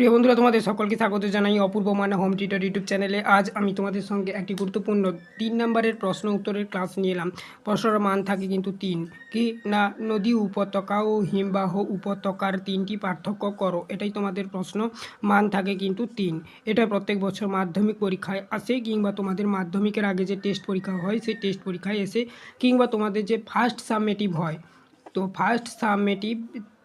প্রিয় বন্ধুরা, তোমাদের সকলকে স্বাগত জানাই অপূর্ব মানে হোম টিউটর ইউটিউব চ্যানেলে। আজ আমি তোমাদের সঙ্গে একটি গুরুত্বপূর্ণ তিন নম্বরের প্রশ্ন উত্তরের ক্লাস নিয়ে এলাম। প্রশ্নর মান থাকে কিন্তু তিন। কি না নদী উপত্যকা ও হিমবাহ উপত্যকার তিনটি পার্থক্য করো? এটাই তোমাদের প্রশ্ন। মান থাকে কিন্তু তিন। এটা প্রত্যেক বছর মাধ্যমিক পরীক্ষায় আসে কিংবা তোমাদের মাধ্যমিকের আগে যে টেস্ট পরীক্ষা হয়, সেই টেস্ট পরীক্ষায় এসে কিংবা তোমাদের যে ফার্স্ট সাবমেটিভ হয়, তো ফার্স্ট সাবমেটিভ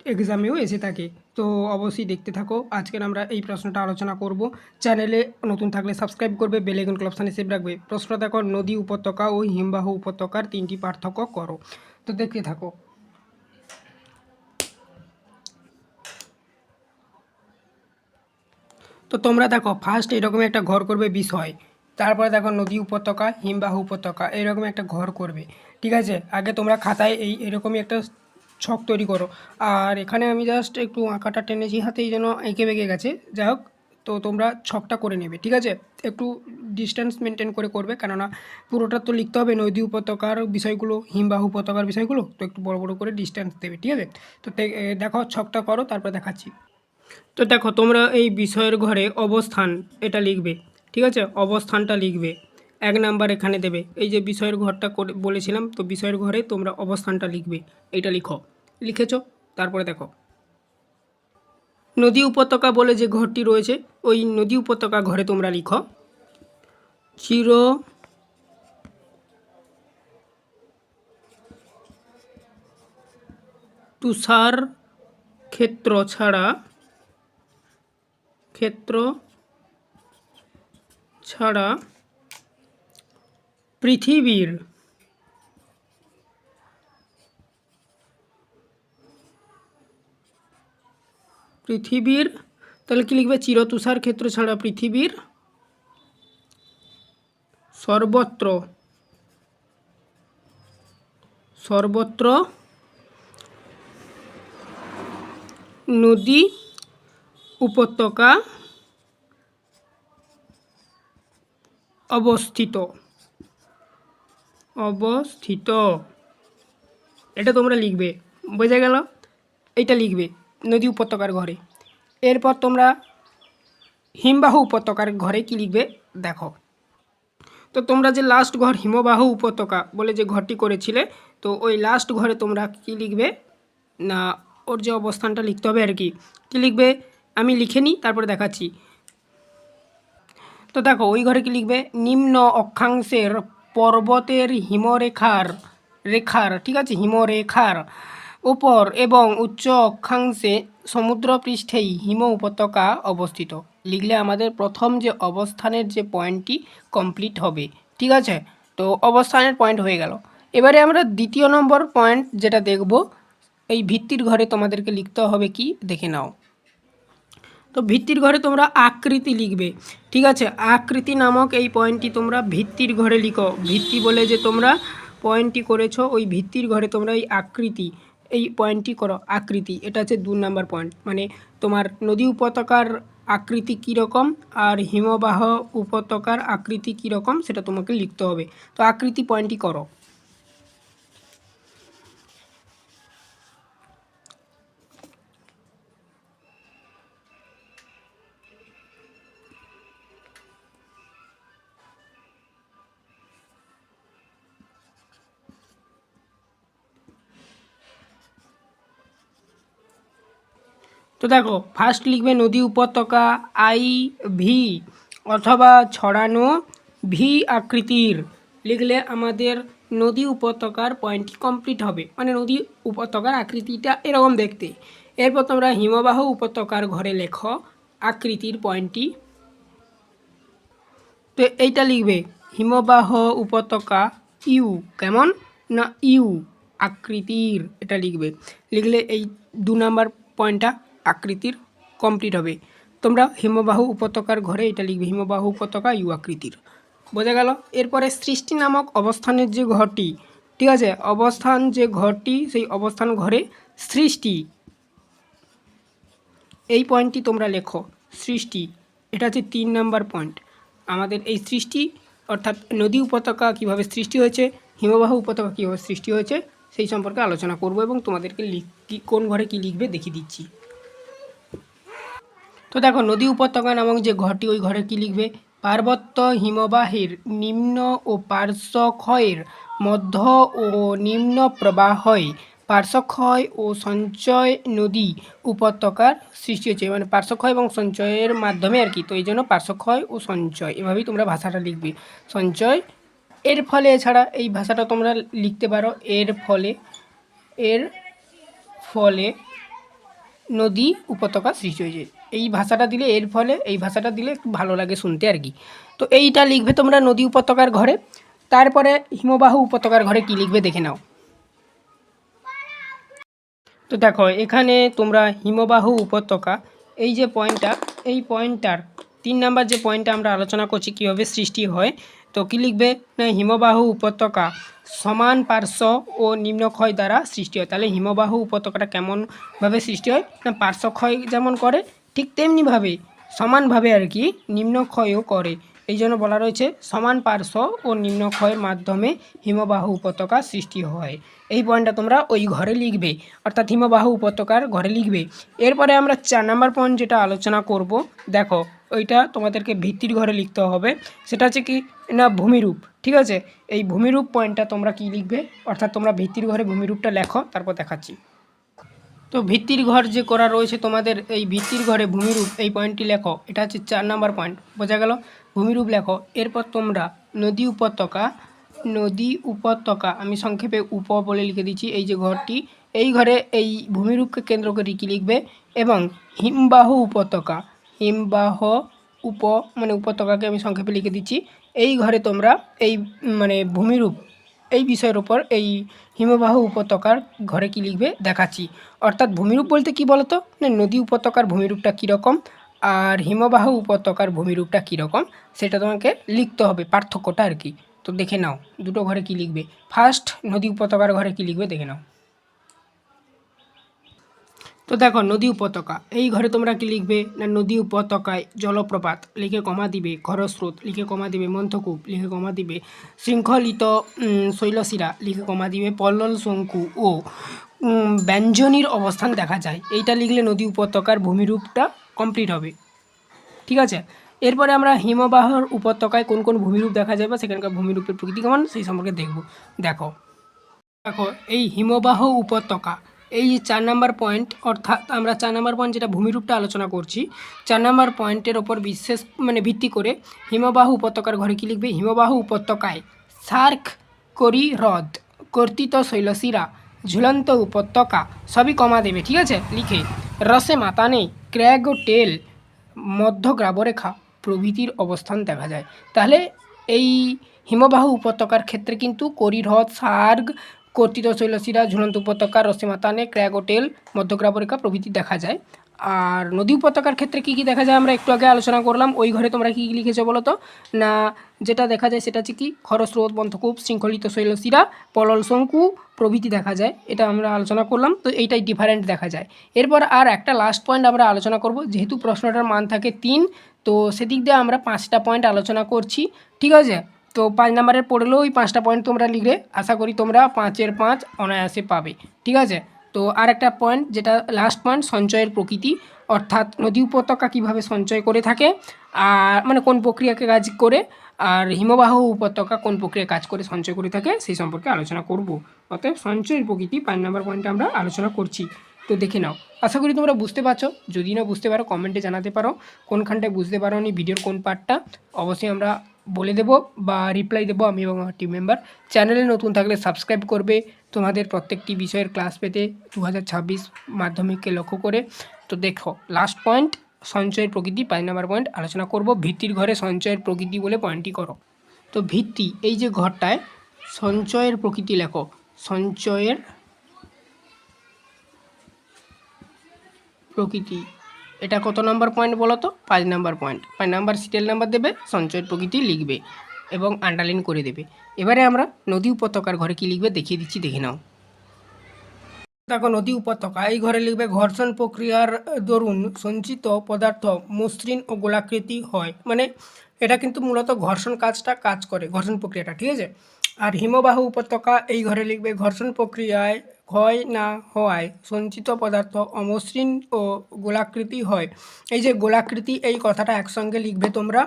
এক্সামেও এসে থাকে। তো অবশ্যই দেখতে থাকো। আজকের আমরা এই প্রশ্নটা আলোচনা করব। চ্যানেলে নতুন থাকলে সাবস্ক্রাইব করবে বেলেগুন ক্লাবসানে সেভ রাখবে। প্রশ্নটা দেখো, নদী উপত্যকা ও হিমবাহ উপত্যকার তিনটি পার্থক্য করো। তো দেখতে থাকো। তো তোমরা দেখো ফার্স্ট এরকম একটা ঘর করবে বিষয়। তারপরে দেখো, নদী উপত্যকা, হিমবাহ উপত্যকা, এরকম একটা ঘর করবে। ঠিক আছে? আগে তোমরা খাতায় এই এরকমই একটা ছক তৈরি করো। আর এখানে আমি জাস্ট একটু আঁকাটা টেনেছি হাতে এই জন্য এঁকে বেঁকে গেছে। যাই হোক, তো তোমরা ছকটা করে নেবে, ঠিক আছে? একটু ডিস্টেন্স মেনটেন করে করবে, কেননা পুরোটা তো লিখতে হবে নদী উপত্যকার বিষয়গুলো, হিমবাহ উপত্যকার বিষয়গুলো, তো একটু বড় বড় করে ডিস্টেন্স দেবে, ঠিক আছে? তো দেখো, ছকটা করো, তারপর দেখাচ্ছি। তো দেখো, তোমরা এই বিষয়ের ঘরে অবস্থান এটা লিখবে, ঠিক আছে? অবস্থানটা লিখবে, এক নাম্বার এখানে দেবে। এই যে বিষয়ের ঘরটা করে বলেছিলাম, তো বিষয়ের ঘরে তোমরা অবস্থানটা লিখবে এইটা লিখো। লিখেছো? তারপরে দেখো। নদী উপত্যকা বলে যে ঘরটি রয়েছে, ওই নদী উপত্যকা ঘরে তোমরা লিখো। চির তুষার ক্ষেত্র ছাড়া ক্ষেত্র ছাড়া পৃথিবীর পৃথিবীর, তাহলে কি লিখবে? চিরতুষার ক্ষেত্র ছাড়া পৃথিবীর সর্বত্র সর্বত্র নদী, উপত্যকা অবস্থিত। অবস্থিত। এটা তোমরা লিখবে। বোঝা গেল? এটা লিখবে। নদী উপত্যকার ঘরে। এরপর তোমরা হিমবাহ উপত্যকার ঘরে কি লিখবে? দেখো। তো তোমরা যে লাস্ট ঘর হিমবাহ উপত্যকা বলে যে ঘরটি করেছিলে, তো ওই লাস্ট ঘরে তোমরা কি লিখবে? না, ওর যে অবস্থানটা লিখতে হবে আর কি। কী লিখবে? আমি লিখে নিই, তারপরে দেখাচ্ছি। তো দেখো, ওই ঘরে কি লিখবে? নিম্ন অক্ষাংশের পর্বতের হিমরেখার রেখার, ঠিক আছে? হিমরেখার। উপর এবং উচ্চ অক্ষাংশে সমুদ্রপৃষ্ঠেই হিম উপত্যকা অবস্থিত। লিখলে আমাদের প্রথম যে অবস্থানের যে পয়েন্টটি কমপ্লিট হবে। ঠিক আছে? তো অবস্থানের পয়েন্ট হয়ে গেল। এবারে আমরা দ্বিতীয় নম্বর পয়েন্ট যেটা দেখব, এই ভিত্তির ঘরে তোমাদেরকে লিখতে হবে কি? দেখে নাও। তো ভিত্তির ঘরে তোমরা আকৃতি লিখবে। ঠিক আছে? আকৃতি নামক এই পয়েন্টটি তোমরা ভিত্তির ঘরে লিখো। ভিত্তি বলে যে তোমরা পয়েন্টটি করেছ, ওই ভিত্তির ঘরে তোমরা এই আকৃতি এই পয়েন্টটি করো, আকৃতি, এটা হচ্ছে দু নম্বর পয়েন্ট মানে তোমার নদী উপত্যকার আকৃতি কীরকম আর হিমবাহ উপত্যকার আকৃতি কীরকম সেটা তোমাকে লিখতে হবে। তো আকৃতি পয়েন্টটি করো। তো দেখো ফার্স্ট লিখবে নদী উপত্যকা আই ভি অথবা ছড়ানো ভি আকৃতির। লিখলে আমাদের নদী উপত্যকার পয়েন্টটি কমপ্লিট হবে। মানে নদী উপত্যকার আকৃতিটা এরকম দেখতে। এরপর তোমরা হিমবাহ উপত্যকার ঘরে লেখো আকৃতির পয়েন্টটি তো এইটা লিখবে, হিমবাহ উপত্যকা ইউ কেমন? না ইউ আকৃতির, এটা লিখবে। লিখলে এই দু নাম্বার পয়েন্টটা আকৃতির কমপ্লিট হবে। তোমরা হিমবাহ উপত্যকার ঘরে এটা লিখবে, হিমবাহ উপত্যকা, ইউ আকৃতির। বোঝা গেল? এরপরে সৃষ্টি নামক অবস্থানের যে ঘরটি, ঠিক আছে? অবস্থান যে ঘরটি, সেই অবস্থান ঘরে সৃষ্টি। এই পয়েন্টটি তোমরা লেখো, সৃষ্টি। এটা হচ্ছে তিন নাম্বার পয়েন্ট। আমাদের এই সৃষ্টি, অর্থাৎ নদী উপত্যকা কীভাবে সৃষ্টি হয়েছে, হিমবাহ উপত্যকা কীভাবে সৃষ্টি হয়েছে, সেই সম্পর্কে আলোচনা করব এবং তোমাদেরকে লিখ কোন ঘরে কি লিখবে দেখিয়ে দিচ্ছি। তো দেখো, নদী উপত্যকা নামক যে ঘরটি ওই ঘরে কি লিখবে? পার্বত্য হিমবাহের নিম্ন ও পার্শ্বক্ষয়ের মধ্য ও নিম্ন প্রবাহয় পার্শ্বক্ষয় ও সঞ্চয় নদী উপত্যকার সৃষ্টি হচ্ছে। মানে পার্শ্বক্ষয় এবং সঞ্চয়ের মাধ্যমে আর কি। তো এই জন্য পার্শ্বক্ষয় ও সঞ্চয়, এভাবেই তোমরা ভাষাটা লিখবে। সঞ্চয়, এর ফলে এছাড়া এই ভাষাটা তোমরা লিখতে পারো, এর ফলে এর ফলে নদী উপত্যকা সৃষ্টি হয়েছে। এই ভাষাটা দিলে এর ফলে এই ভাষাটা দিলে একটু ভালো লাগে শুনতে আর কি। তো এইটা লিখবে তোমরা নদী উপত্যকার ঘরে। তারপরে হিমবাহ উপত্যকার ঘরে কি লিখবে দেখে নাও। তো দেখো, এখানে তোমরা হিমবাহ উপত্যকা, এই যে পয়েন্টটা, এই পয়েন্টটার তিন নাম্বার যে পয়েন্টটা আমরা আলোচনা করছি, কীভাবে সৃষ্টি হয়, তো কী লিখবে? না, হিমবাহ উপত্যকা সমান পার্শ্ব ও নিম্নক্ষয় দ্বারা সৃষ্টি হয়। তাহলে হিমবাহ উপত্যকাটা কেমনভাবে সৃষ্টি হয়? না, পার্শ্বক্ষয় যেমন করে ঠিক তেমনিভাবে সমানভাবে আর কি নিম্নক্ষয়ও করে। এই জন্য বলা রয়েছে, সমান পার্শ্ব ও নিম্নক্ষয়ের মাধ্যমে হিমবাহ উপত্যকা সৃষ্টি হয়। এই পয়েন্টটা তোমরা ওই ঘরে লিখবে, অর্থাৎ হিমবাহ উপত্যকার ঘরে লিখবে। এরপরে আমরা চার নাম্বার পয়েন্ট যেটা আলোচনা করব, দেখো, ওইটা তোমাদেরকে ভিত্তির ঘরে লিখতে হবে। সেটা হচ্ছে কি, না, ভূমিরূপ, ঠিক আছে? এই ভূমিরূপ পয়েন্টটা তোমরা কি লিখবে? অর্থাৎ তোমরা ভিত্তির ঘরে ভূমিরূপটা লেখো, তারপর দেখাচ্ছি। তো ভিত্তির ঘর যে করা রয়েছে তোমাদের এই ভিত্তির ঘরে ভূমিরূপ, এই পয়েন্টটি লেখো। এটা হচ্ছে চার নাম্বার পয়েন্ট বোঝা গেল? ভূমিরূপ লেখো। এরপর তোমরা নদী উপত্যকা নদী উপত্যকা, আমি সংক্ষেপে উপ বলে লিখে দিচ্ছি, এই যে ঘরটি, এই ঘরে এই ভূমিরূপকে কেন্দ্র করে কী লিখবে? এবং হিমবাহ উপত্যকা, হিমবাহ উপ মানে উপত্যকাকে আমি সংক্ষেপে লিখে দিচ্ছি। এই ঘরে তোমরা এই মানে ভূমিরূপ এই বিষয়ের উপর এই হিমবাহ উপত্যকার ঘরে কি লিখবে? দেখাচ্ছি। অর্থাৎ ভূমিরূপ বলতে কি বলতো? না, নদী উপত্যকার ভূমিরূপটা কীরকম আর হিমবাহ উপত্যকার ভূমিরূপটা কীরকম সেটা তোমাকে লিখতে হবে, পার্থক্যটা আর কি। তো দেখে নাও, দুটো ঘরে কি লিখবে? ফার্স্ট নদী উপত্যকার ঘরে কি লিখবে? দেখে নাও। তো দেখো, নদী উপত্যকা। এই ঘরে তোমরা কি লিখবে? না, নদী উপত্যকায় জলপ্রপাত, লিখে কমা দিবে। খরস্রোত লিখে কমা দিবে। মন্থকূপ, লিখে কমা দিবে। শৃঙ্খলিত শৈলশিরা, লিখে কমা দিবে। পল্লল শঙ্কু ও ব্যঞ্জনীর অবস্থান দেখা যায়। এইটা লিখলে নদী উপত্যকার ভূমিরূপটা কমপ্লিট হবে। ঠিক আছে? এরপরে আমরা হিমবাহর উপত্যকায় কোন কোন ভূমিরূপ দেখা যায় বা সেখানকার ভূমিরূপের প্রকৃতি কেমন, সেই সম্পর্কে দেখব। দেখো দেখো, এই হিমবাহ উপত্যকা এই যে চার নাম্বার পয়েন্ট অর্থাৎ আমরা চার নাম্বার পয়েন্ট যেটা ভূমিরূপটা আলোচনা করছি, চার নাম্বার পয়েন্টের ওপর বিশেষ মানে ভিত্তি করে হিমবাহ উপত্যকার ঘরে কী লিখবে? হিমবাহ উপত্যকায় সার্ক করি হ্রদ, কর্তিত শৈলশিরা ঝুলন্ত উপত্যকা, সবই কমা দেবে, ঠিক আছে? লিখে, রসে মাতানে ক্র্যাগ ও টেল, মধ্য গ্রাবরেখা, প্রভৃতির অবস্থান দেখা যায়। তাহলে এই হিমবাহ উপত্যকার ক্ষেত্রে কিন্তু করিহ্রদ সার্গ কর্তিত শৈলশিরা, ঝুলন্ত উপত্যকা, রসিমাতানে ক্র্যাগোটেল মধ্যগ্রাবরেখা প্রভৃতি দেখা যায়। আর নদী উপত্যকার ক্ষেত্রে কী কী দেখা যায় আমরা একটু আগে আলোচনা করলাম। ওই ঘরে তোমরা কী কী লিখেছো বলো তো? না, যেটা দেখা যায় সেটা হচ্ছে কি খরস্রোত বন্ধকূপ, শৃঙ্খলিত শৈলশিরা, পলল শঙ্কু প্রভৃতি দেখা যায়। এটা আমরা আলোচনা করলাম, তো এইটাই ডিফারেন্ট দেখা যায়। এরপর আর একটা লাস্ট পয়েন্ট আমরা আলোচনা করব, যেহেতু প্রশ্নটার মান থাকে তিন, তো সেদিক দিয়ে আমরা পাঁচটা পয়েন্ট আলোচনা করছি। ঠিক আছে? তো পাঁচ নাম্বারের পড়লেও ওই পাঁচটা পয়েন্ট তোমরা লিখলে আশা করি তোমরা পাঁচের পাঁচ অনায়াসে পাবে। ঠিক আছে? তো আর একটা পয়েন্ট যেটা লাস্ট পয়েন্ট সঞ্চয়ের প্রকৃতি। অর্থাৎ নদী উপত্যকা কীভাবে সঞ্চয় করে থাকে, আর মানে কোন প্রক্রিয়াকে কাজ করে, আর হিমবাহ উপত্যকা কোন প্রক্রিয়া কাজ করে, সঞ্চয় করে থাকে, সেই সম্পর্কে আলোচনা করব। অতএব সঞ্চয়ের প্রকৃতি, পাঁচ নম্বর পয়েন্টে আমরা আলোচনা করছি। তো দেখে নাও। আশা করি তোমরা বুঝতে পারছ। যদি না বুঝতে পারো কমেন্টে জানাতে পারো। কোনখানটায় বুঝতে পারো নি ভিডিওর কোন পার্টটা অবশ্যই আমরা বলে দেবো বা রিপ্লাই দেবো আমি এবং আমার টিম মেম্বার চ্যানেলে নতুন থাকলে সাবস্ক্রাইব করবে। তোমাদের প্রত্যেকটি বিষয়ের ক্লাস পেতে দু হাজার ছাব্বিশ মাধ্যমিককে লক্ষ্য করে। তো দেখো লাস্ট পয়েন্ট সঞ্চয়ের প্রকৃতি, পাঁচ নাম্বার পয়েন্ট আলোচনা করব। ভিত্তির ঘরে সঞ্চয়ের প্রকৃতি বলে পয়েন্টটি করো। তো ভিত্তি, এই যে ঘরটায় সঞ্চয়ের প্রকৃতি লেখো। সঞ্চয়ের প্রকৃতি। এটা কত নম্বর পয়েন্ট বলো তো? পাঁচ নাম্বার পয়েন্ট পাঁচ নাম্বার সিরিয়াল নাম্বার দেবে সঞ্চয়ের প্রকৃতি লিখবে এবং আন্ডারলাইন করে দেবে। এবারে আমরা নদী উপত্যকার ঘরে কি লিখবে দেখিয়ে দিচ্ছি, দেখে নাও। দেখো, নদী উপত্যকা, এই ঘরে লিখবে ঘর্ষণ প্রক্রিয়ার দরুন সঞ্চিত পদার্থ মসৃণ ও গোলাকৃতি হয়। মানে এটা কিন্তু মূলত ঘর্ষণ কাজটা কাজ করে, ঘর্ষণ প্রক্রিয়াটা, ঠিক আছে? আর হিমবাহ উপত্যকা এই ঘরে লিখবে, ঘর্ষণ প্রক্রিয়ায় ক্ষয় না হওয়ায় সঞ্চিত পদার্থ অমসৃণ ও গোলাকৃতি হয়। এই যে গোলাকৃতি, এই কথাটা একসঙ্গে লিখবে তোমরা।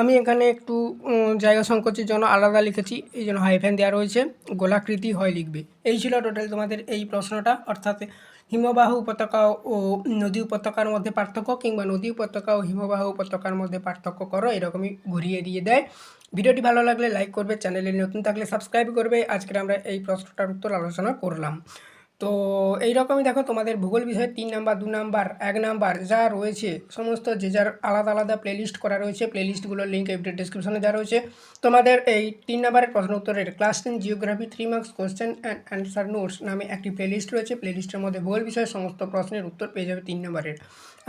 আমি এখানে একটু জায়গা সংকোচের জন্য আলাদা লিখেছি, এই জন্য হাইফেন দেওয়া রয়েছে, গোলাকৃতি হয় লিখবে। এই ছিল টোটাল তোমাদের এই প্রশ্নটা। অর্থাৎ হিমবাহ উপত্যকা ও নদী উপত্যকার মধ্যে পার্থক্য কিংবা নদী উপত্যকা ও হিমবাহ উপত্যকার মধ্যে পার্থক্য করো, এরকমই ঘুরিয়ে দিয়ে দেয়। ভিডিওটি ভালো লাগলে লাইক করবে, চ্যানেলে নতুন থাকলে সাবস্ক্রাইব করবে। আজকে আমরা এই প্রশ্নটার উত্তর আলোচনা করলাম। তো এই রকমই দেখো তোমাদের ভূগোল বিষয়ে তিন নাম্বার, দু নাম্বার, এক নাম্বার যা রয়েছে, সমস্ত যে যার আলাদা আলাদা প্লেলিস্ট করা রয়েছে প্লেলিস্টগুলোর লিঙ্ক এই ডিসক্রিপশনে যা রয়েছে। তোমাদের এই তিন নাম্বারের প্রশ্ন উত্তরের class ten geography three marks question and answer notes নামে একটি প্লেলিস্ট রয়েছে। প্লেলিস্টের মধ্যে ভূগোল বিষয়ে সমস্ত প্রশ্নের উত্তর পেয়ে যাবে তিন নাম্বারের।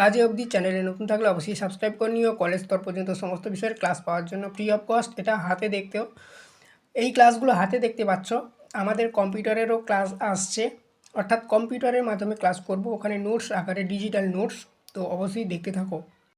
আজ অবধি চ্যানেলে নতুন থাকলে অবশ্যই সাবস্ক্রাইব করে নিও। কলেজ স্তর পর্যন্ত সমস্ত বিষয়ের ক্লাস পাওয়ার জন্য ফ্রি অফ কস্ট এটা হাতে দেখতেও, এই ক্লাসগুলো হাতে দেখতে পাচ্ছ। আমাদের কম্পিউটারেরও ক্লাস আসছে। অর্থাৎ কম্পিউটারের মাধ্যমে ক্লাস করব। ওখানে নোটস আকারে ডিজিটাল নোটস তো অবশ্যই দেখতে থাকো।